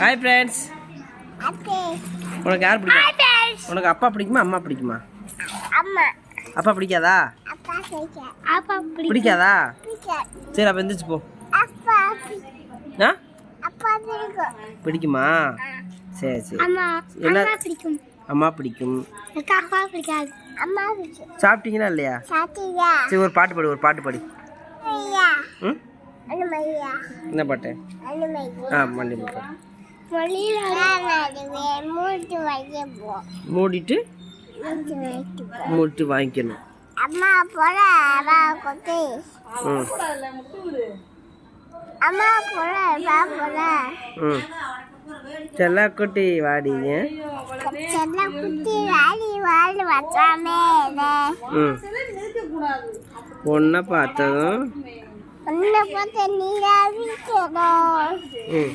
Hi friends உனக்கு யார் பிடிக்கும்? உனக்கு அப்பா பிடிக்குமா அம்மா பிடிக்குமா? அம்மா. அப்பா பிடிக்காதா? பிடிக்காதா? பிடிக்க சரி அப்போ எந்திரிச்சு போ. ஆ? பிடிக்கும்? சரி சரி. அம்மா என்ன? அம்மா பிடிக்கும். அம்மா பிடிக்கும். சாப்பிட்டீங்களா இல்லையா? சரி ஒரு பாட்டு பாடு ஒரு பாட்டு பாடி. என்ன பாட்டு? ஆ மண்டி பாட்டு. மூடிட்டு மூட்டு வாங்கிக்கணும். அம்மா போல கொத்தி. அம்மா போல போல. செல்லாக்குட்டி வாடிங்க. செல்ல குட்டி வாடி வாழ் வச்சாமே பொண்ணை பார்த்ததும் உன்னை பார்த்து நீரா வீக்கணும் ம்.